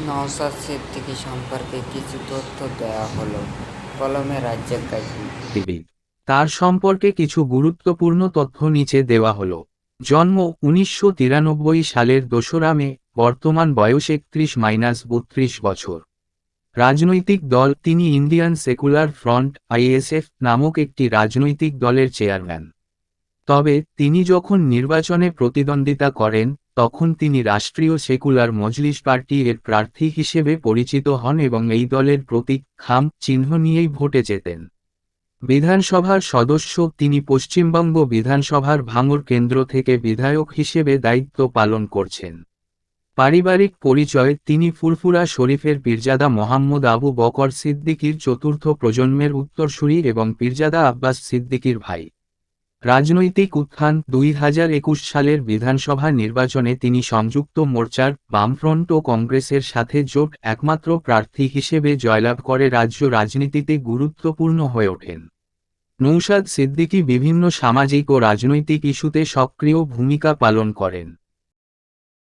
নওশাদ সিদ্দিকী সম্পর্কে কিছু তথ্য দেওয়া হলো কলমে রাজ্জাক গাজী তার সম্পর্কে কিছু গুরুত্বপূর্ণ তথ্য নিচে দেওয়া হলো। জন্ম উনিশশো তিরানব্বই সালের দোসরা মে, বর্তমান বয়স একত্রিশ মাইনাস বত্রিশ বছর। রাজনৈতিক দল তিনি ইন্ডিয়ান সেকুলার ফ্রন্ট, আইএসএফ নামক একটি রাজনৈতিক দলের চেয়ারম্যান। তবে তিনি যখন নির্বাচনে প্রতিদ্বন্দ্বিতা করেন তখন তিনি রাষ্ট্রীয় সেকুলার মজলিস পার্টি এর প্রার্থী হিসেবে পরিচিত হন এবং এই দলের প্রতীক খাম চিহ্ন নিয়েই ভোটে যেতেন বিধানসভার সদস্য তিনি পশ্চিমবঙ্গ বিধানসভার ভাঙর কেন্দ্র থেকে বিধায়ক হিসেবে দায়িত্ব পালন করছেন। পারিবারিক পরিচয় তিনি ফুরফুরা শরীফের পীরজাদা মোহাম্মদ আবু বকর সিদ্দিকীর চতুর্থ প্রজন্মের উত্তরসূরি এবং পীরজাদা আব্বাস সিদ্দিকির ভাই। রাজনৈতিক উত্থান দুই হাজার একুশ সালের বিধানসভা নির্বাচনে তিনি সংযুক্ত মোর্চার বামফ্রন্ট ও কংগ্রেসের সাথে জোট একমাত্র প্রার্থী হিসেবে জয়লাভ করে রাজ্য রাজনীতিতে গুরুত্বপূর্ণ হয়ে ওঠেন। নৌসাদ সিদ্দিকী বিভিন্ন সামাজিক ও রাজনৈতিক ইস্যুতে সক্রিয় ভূমিকা পালন করেন।